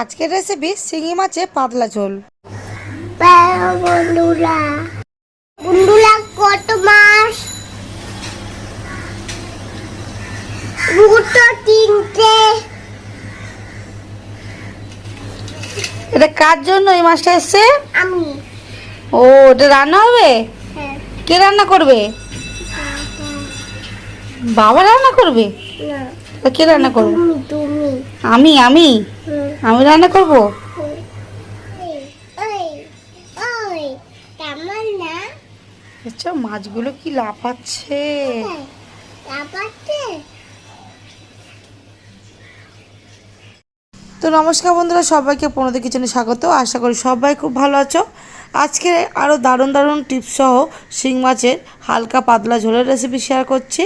আজকের রেসিপি শিঙি মাছে পাতলা ঝোল। প্যারো বন্ধুরা। বন্ধুরা কত মাস? দুটো তিনটে। এটা কার জন্য এই মাছটা এসছে? আমি। ও এটা রান্না হবে? হ্যাঁ। কে রান্না করবে? বাবা রান্না করবে? কে রান্না করবে? আমি আমি। আমি রান্না করব? আচ্ছা মাছগুলো কি লাফাচ্ছে? তো নমস্কার বন্ধুরা, সবাইকে পনেরো কিচেনে স্বাগত। আশা করি সবাই খুব ভালো আছো। আজকে আরও দারুণ দারুণ টিপস সহ শিং মাছের হালকা পাতলা ঝোলের রেসিপি শেয়ার করছি।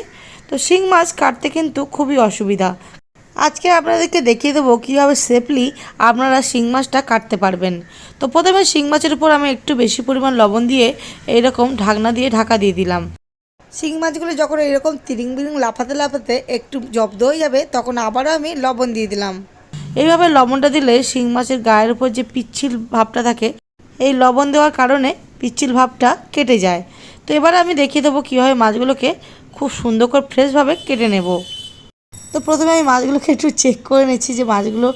তো শিং মাছ কাটতে কিন্তু খুবই অসুবিধা। আজকে আপনাদেরকে দেখিয়ে দেবো কীভাবে সেফলি আপনারা শিং মাছটা কাটতে পারবেন। তো প্রথমে শিং মাছের উপর আমি একটু বেশি পরিমাণ লবণ দিয়ে এইরকম ঢাকনা দিয়ে ঢাকা দিয়ে দিলাম। শিং মাছগুলো যখন এরকম তিরিং বিরিং লাফাতে লাফাতে একটু জব্দ হয়ে যাবে, তখন আবারও আমি লবণ দিয়ে দিলাম। এইভাবে লবণটা দিলে শিং মাছের গায়ের উপর যে পিচ্ছিল ভাবটা থাকে, এই লবণ দেওয়ার কারণে পিচ্ছিল ভাবটা কেটে যায়। তো এবার আমি দেখিয়ে দেবো কীভাবে মাছগুলোকে খুব সুন্দর করে ফ্রেশভাবে কেটে নেব। তো প্রথমে আমি মাছগুলোকে একটু চেক করে নিচ্ছি যে মাছগুলো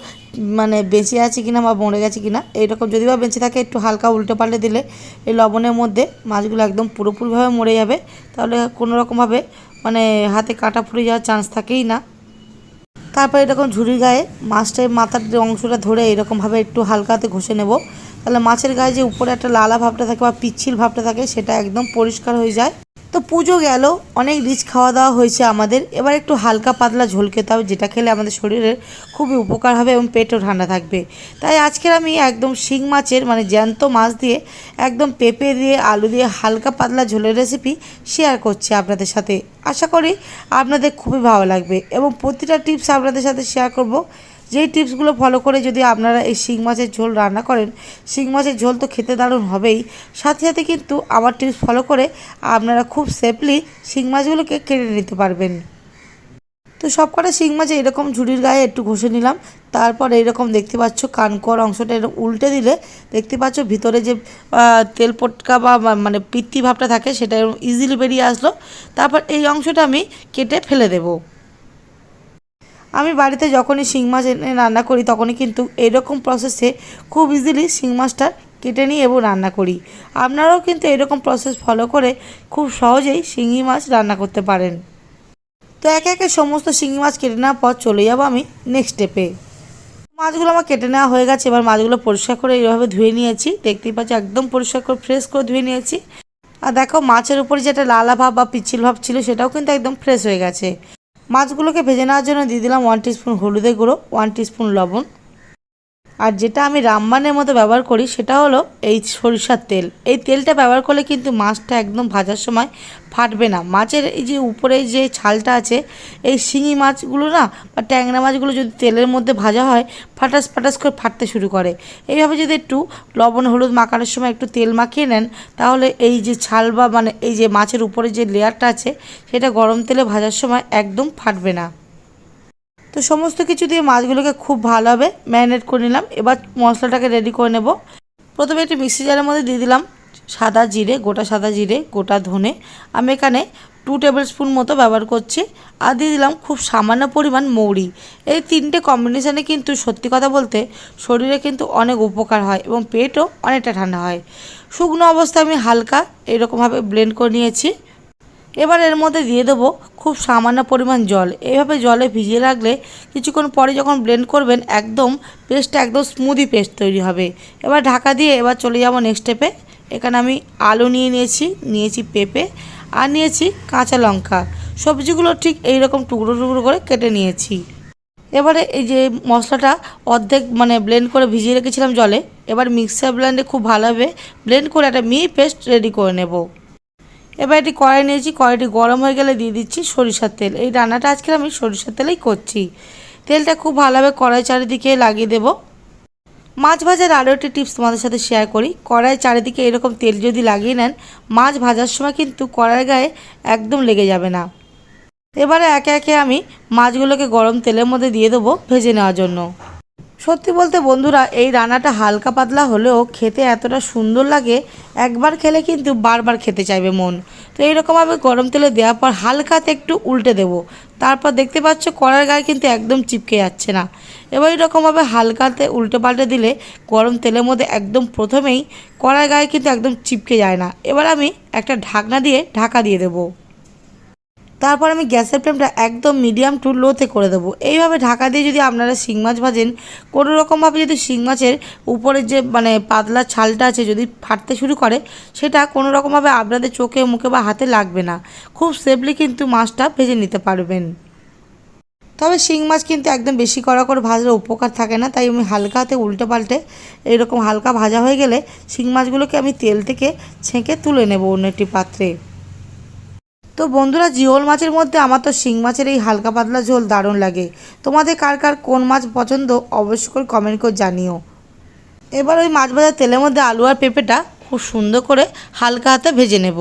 মানে বেঁচে আছে কিনা বা মরে গেছে কিনা। এইরকম যদি বা বেঁচে থাকে, একটু হালকা উল্টে পাল্টে দিলে এই লবণের মধ্যে মাছগুলো একদম পুরোপুরিভাবে মরে যাবে। তাহলে কোনো রকমভাবে মানে হাতে কাটা ফুটে যাওয়ার চান্স থাকেই না। তারপর এরকম ঝুড়ির গায়ে মাছটার মাথার যে অংশটা ধরে এরকমভাবে একটু হালকাতে ঘষে নেব। তাহলে মাছের গায়ে যে উপরে একটা লালা ভাবটা থাকে বা পিচ্ছিল ভাবটা থাকে, সেটা একদম পরিষ্কার হয়ে যায়। তো পুজো গেল, অনেক রিচ খাওয়া দাওয়া হয়েছে আমাদের। এবার একটু হালকা পাতলা ঝোল খেতে হবে, যেটা খেলে আমাদের শরীরের খুবই উপকার হবে এবং পেটও ঠান্ডা থাকবে। তাই আজকের আমি একদম শিং মাছের মানে জ্যান্ত মাছ দিয়ে একদম পেঁপে দিয়ে, আলু দিয়ে হালকা পাতলা ঝোলের রেসিপি শেয়ার করছি আপনাদের সাথে। আশা করি আপনাদের খুবই ভালো লাগবে এবং প্রতিটা টিপস আপনাদের সাথে শেয়ার করব। যেই টিপসগুলো ফলো করে যদি আপনারা এই শিং মাছের ঝোল রান্না করেন, শিং মাছের ঝোল তো খেতে দারুণ হবেই। সাথে সাথে কিন্তু আমার টিপস ফলো করে আপনারা খুব সেফলি শিং মাছগুলোকে কেটে নিতে পারবেন। তো সব কটা শিং মাছ এরকম ঝুড়ির গায়ে একটু ঘষে নিলাম। তারপর এইরকম দেখতে পাচ্ছ কানকর অংশটা এরকম উল্টে দিলে দেখতে পাচ্ছ ভিতরে যে তেল পটকা বা বা মানে পিত্তি ভাবটা থাকে সেটা ইজিলি বেরিয়ে আসলো। তারপর এই অংশটা আমি কেটে ফেলে দেবো। আমি বাড়িতে যখনই শিং মাছ এনে রান্না করি, তখনই কিন্তু এরকম প্রসেসে খুব ইজিলি শিং মাছটা কেটে নিই এবং রান্না করি। আপনারাও কিন্তু এরকম প্রসেস ফলো করে খুব সহজেই শিঙি মাছ রান্না করতে পারেন। তো একে একে সমস্ত শিঙি মাছ কেটে নেওয়ার পর চলে যাব আমি নেক্সট স্টেপে মাছগুলো আমার কেটে নেওয়া হয়ে গেছে, এবার মাছগুলো পরিষ্কার করে এইভাবে ধুয়ে নিয়েছি। দেখতেই পাচ্ছি একদম পরিষ্কার করে ফ্রেশ করে ধুয়ে নিয়েছি। আর দেখো মাছের উপরে যেটা লালা ভাব বা পিচ্ছিল ভাব ছিল, সেটাও কিন্তু একদম ফ্রেশ হয়ে গেছে। মাছগুলোকে ভেজে নেওয়ার জন্য দিয়ে দিলাম ওয়ান টিস্পুন হলুদের গুঁড়ো ওয়ান টিস্পুন লবণ। আর যেটা আমি রামবানের মতো ব্যবহার করি সেটা হলো এই সরিষার তেল। এই তেলটা ব্যবহার করলে কিন্তু মাছটা একদম ভাজার সময় ফাটবে না। মাছের এই যে উপরে যে ছালটা আছে, এই শিঙি মাছগুলো না বা ট্যাংরা মাছগুলো যদি তেলের মধ্যে ভাজা হয়, ফাটাস ফাটাস করে ফাটতে শুরু করে। এইভাবে যদি একটু লবণ, হলুদ মাখানোর সময় একটু তেল মাখিয়ে নেন, তাহলে এই যে ছাল বা মানে এই যে মাছের উপরে যে লেয়ারটা আছে, সেটা গরম তেলে ভাজার সময় একদম ফাটবে না। তো সমস্ত কিছু দিয়ে মাছগুলোকে খুব ভালোভাবে ম্যারিনেট করে নিলাম। এবার মশলাটাকে রেডি করে নেব। প্রথমে একটি মিক্সি জারের মধ্যে দিয়ে দিলাম সাদা জিরে, গোটা সাদা জিরে, গোটা ধনে। আমি এখানে টু টেবিল স্পুন মতো ব্যবহার করছি। আর দিয়ে দিলাম খুব সামান্য পরিমাণ মৌরি। এই তিনটে কম্বিনেশানে কিন্তু সত্যি কথা বলতে শরীরে কিন্তু অনেক উপকার হয় এবং পেটও অনেকটা ঠান্ডা হয়। শুকনো অবস্থায় আমি হালকা এরকমভাবে ব্লেন্ড করে নিয়েছি। এবার এর মধ্যে দিয়ে দেবো খুব সামান্য পরিমাণ জল। এইভাবে জলে ভিজিয়ে রাখলে কিছুক্ষণ পরে যখন ব্লেন্ড করবেন, একদম পেস্টটা একদম স্মুদি পেস্ট তৈরি হবে। এবার ঢাকা দিয়ে এবার চলে যাব নেক্সট স্টেপে এখানে আমি আলু নিয়ে নিয়েছি নিয়েছি পেঁপে আর নিয়েছি কাঁচা লঙ্কা। সবজিগুলো ঠিক এই রকম টুকরো টুকরো করে কেটে নিয়েছি। এবারে এই যে মশলাটা অর্ধেক মানে ব্লেন্ড করে ভিজিয়ে রেখেছিলাম জলে, এবার মিক্সার ব্লেন্ডে খুব ভালোভাবে ব্লেন্ড করে একটা মি পেস্ট রেডি করে নেব। এবার এটি কড়াই নিয়েছি, কড়াইটি গরম হয়ে গেলে দিয়ে দিচ্ছি সরিষার তেল। এই রান্নাটা আজকে আমি সরিষার তেলেই করছি। তেলটা খুব ভালোভাবে কড়াই চারিদিকে লাগিয়ে দেব। মাছ ভাজার আরও একটি টিপস তোমাদের সাথে শেয়ার করি। কড়াই চারিদিকে এরকম তেল যদি লাগিয়ে নেন, মাছ ভাজার সময় কিন্তু কড়াই গায়ে একদম লেগে যাবে না। এবারে একে একে আমি মাছগুলোকে গরম তেলের মধ্যে দিয়ে দেবো ভেজে নেওয়ার জন্য। সত্যি বলতে বন্ধুরা, এই রান্নাটা হালকা পাতলা হলেও খেতে এতটা সুন্দর লাগে, একবার খেলে কিন্তু বারবার খেতে চাইবে মন। তো এইরকমভাবে গরম তেলে দেওয়ার পর হালকাতে একটু উল্টে দেবো। তারপর দেখতে পাচ্ছ কড়ার গায়ে কিন্তু একদম চিপকে যাচ্ছে না। এবার এরকমভাবে হালকাতে উল্টে পাল্টে দিলে গরম তেলের মধ্যে একদম প্রথমেই কড়ার গায়ে কিন্তু একদম চিপকে যায় না। এবার আমি একটা ঢাকনা দিয়ে ঢাকা দিয়ে দেবো। তারপর আমি গ্যাসের ফ্লেমটা একদম মিডিয়াম টু লোতে করে দেবো। এইভাবে ঢাকা দিয়ে যদি আপনারা শিং মাছ ভাজেন কোনো রকমভাবে যদি শিং মাছের উপরের যে মানে পাতলা ছালটা আছে যদি ফাটতে শুরু করে, সেটা কোনো রকমভাবে আপনাদের চোখে, মুখে বা হাতে লাগবে না। খুব সেফলি কিন্তু মাছটা ভেজে নিতে পারবেন। তবে শিং মাছ কিন্তু একদম বেশি কড়া করে ভাজলে উপকার থাকে না, তাই আমি হালকা হাতে উল্টে পাল্টে এরকম হালকা ভাজা হয়ে গেলে শিং মাছগুলোকে আমি তেল থেকে ছেঁকে তুলে নেব অন্য একটি পাত্রে। তো বন্ধুরা, জিওল মাছের মধ্যে আমার তো শিং মাছের এই হালকা পাতলা ঝোল দারুণ লাগে। তোমাদের কার কার কোন মাছ পছন্দ অবশ্যই করে কমেন্ট করে জানিও। এবার ওই মাছ ভাজার তেলের মধ্যে আলু আর পেঁপেটা খুব সুন্দর করে হালকা হাতে ভেজে নেব।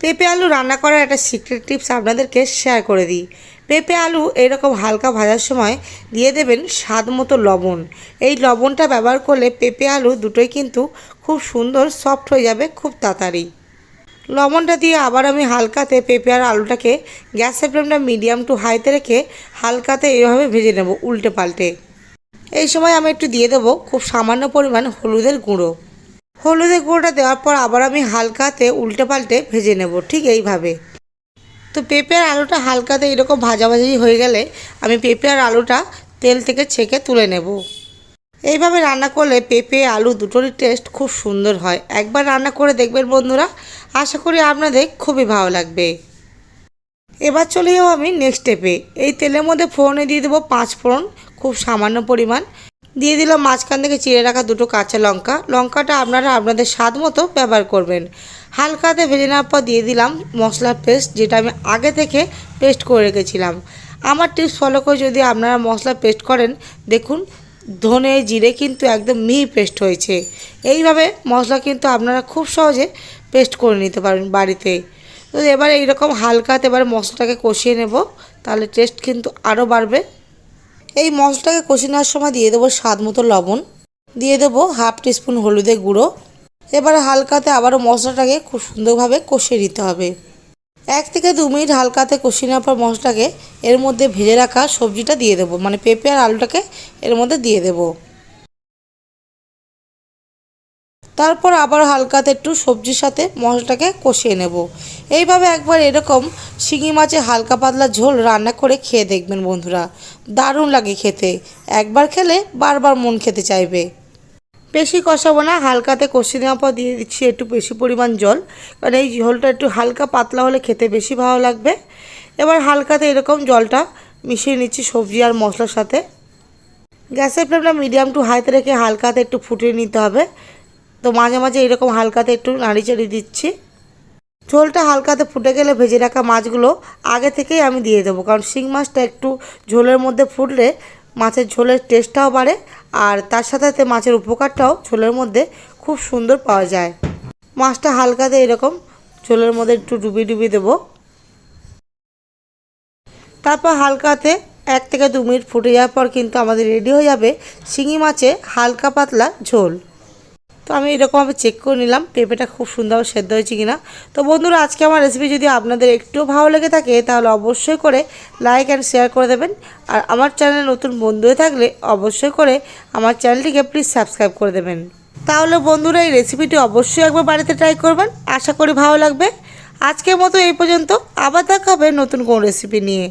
পেঁপে আলু রান্না করার একটা সিক্রেট টিপস আপনাদেরকে শেয়ার করে দিই। পেঁপে আলু এরকম হালকা ভাজার সময় দিয়ে দেবেন স্বাদ মতো লবণ। এই লবণটা ব্যবহার করলে পেঁপে আলু দুটোই কিন্তু খুব সুন্দর সফট হয়ে যাবে খুব তাড়াতাড়ি। লবণটা দিয়ে আবার আমি হালকাতে পেঁপে আর আলুটাকে গ্যাসের ফ্লেমটা মিডিয়াম টু হাইতে রেখে হালকাতে এইভাবে ভেজে নেব উল্টে পাল্টে। এই সময় আমি একটু দিয়ে দেবো খুব সামান্য পরিমাণ হলুদের গুঁড়ো। হলুদের গুঁড়োটা দেওয়ার পর আবার আমি হালকাতে উল্টে পাল্টে ভেজে নেব ঠিক এইভাবে। তো পেঁপে আর আলুটা হালকাতে এরকম ভাজাভাজি হয়ে গেলে আমি পেঁপে আর আলুটা তেল থেকে ছেঁকে তুলে নেব। এইভাবে রান্না করলে পেঁপে, আলু দুটোরই টেস্ট খুব সুন্দর হয়। একবার রান্না করে দেখবেন বন্ধুরা। আশা করি আপনাদের খুবই ভালো লাগবে। এবার চলে যাব আমি নেক্সট স্টেপে এই তেলের মধ্যে ফোড়নে দিয়ে দেবো পাঁচ ফোড়ন, খুব সামান্য পরিমাণ। দিয়ে দিলাম মাঝখান থেকে চিড়ে রাখা দুটো কাঁচা লঙ্কা। লঙ্কাটা আপনারা আপনাদের স্বাদ মতো ব্যবহার করবেন। হালকাতে ভেজে নেওয়ার পর দিয়ে দিলাম মশলার পেস্ট যেটা আমি আগে থেকে পেস্ট করে রেখেছিলাম। আমার টিপস ফলো করে যদি আপনারা মশলা পেস্ট করেন, দেখুন ধনে, জিরে কিন্তু একদম মিহি পেস্ট হয়েছে। এইভাবে মশলা কিন্তু আপনারা খুব সহজে পেস্ট করে নিতে পারেন বাড়িতে। তো এবার এইরকম হালকাতে এবার মশলাটাকে কষিয়ে নেব, তাহলে টেস্ট কিন্তু আরও বাড়বে। এই মশলাটাকে কষিয়ে নেওয়ার সময় দিয়ে দেবো স্বাদ মতো লবণ। দিয়ে দেবো হাফ টিস্পুন হলুদের গুঁড়ো। এবার হালকাতে আবারও মশলাটাকে খুব সুন্দরভাবে কষিয়ে নিতে হবে। এক থেকে দু মিনিট হালকাতে কষিয়ে নেওয়ার পর মশলাটাকে এর মধ্যে ভেজে রাখা সবজিটা দিয়ে দেবো। মানে পেঁপে আর আলুটাকে এর মধ্যে দিয়ে দেবো। তারপর আবার হালকাতে একটু সবজির সাথে মশলাটাকে কষিয়ে নেব। এইভাবে একবার এরকম শিঙি মাছে হালকা পাতলা ঝোল রান্না করে খেয়ে দেখবেন বন্ধুরা। দারুণ লাগে খেতে। একবার খেলে বারবার মন খেতে চাইবে। বেশি কষাবো না, হালকাতে কষিয়ে নেওয়ার পর দিয়ে দিচ্ছি একটু বেশি পরিমাণ জল। কারণ এই ঝোলটা একটু হালকা পাতলা হলে খেতে বেশি ভালো লাগবে। এবার হালকাতে এরকম জলটা মিশিয়ে নিচ্ছি সবজি আর মশলার সাথে। গ্যাসের ফ্লেমটা মিডিয়াম টু হাইতে রেখে হালকাতে একটু ফুটিয়ে নিতে হবে। তো মাঝে মাঝে এরকম হালকাতে একটু নাড়ি চাড়িয়ে দিচ্ছি। ঝোলটা হালকাতে ফুটে গেলে ভেজে রাখা মাছগুলো আগে থেকেই আমি দিয়ে দেবো। কারণ শিং মাছটা একটু ঝোলের মধ্যে ফুটলে মাছের ঝোলের টেস্টটাও বাড়ে আর তার সাথে সাথে মাছের উপকারটাও ঝোলের মধ্যে খুব সুন্দর পাওয়া যায়। মাছটা হালকাতে এরকম ঝোলের মধ্যে একটু ডুবি ডুবি দেবো। তারপর হালকাতে এক থেকে দু মিনিট ফুটে যাওয়ার পর কিন্তু আমাদের রেডি হয়ে যাবে শিঙি মাছে হালকা পাতলা ঝোল। তো আমি এরকমভাবে চেক করে নিলাম, পেঁপেটা খুব সুন্দরভাবে সেদ্ধ হয়েছে কিনা। তো বন্ধুরা, আজকে আমার রেসিপি যদি আপনাদের একটু ভালো লেগে থাকে, তাহলে অবশ্যই করে লাইক অ্যান্ড শেয়ার করে দেবেন। আর আমার চ্যানেলে নতুন বন্ধু হয়ে থাকলে অবশ্যই করে আমার চ্যানেলটিকে প্লিজ সাবস্ক্রাইব করে দেবেন। তাহলে বন্ধুরা, এই রেসিপিটি অবশ্যই একবার বাড়িতে ট্রাই করবেন। আশা করি ভালো লাগবে। আজকের মতো এই পর্যন্ত। আবার দেখা হবে নতুন কোন রেসিপি নিয়ে।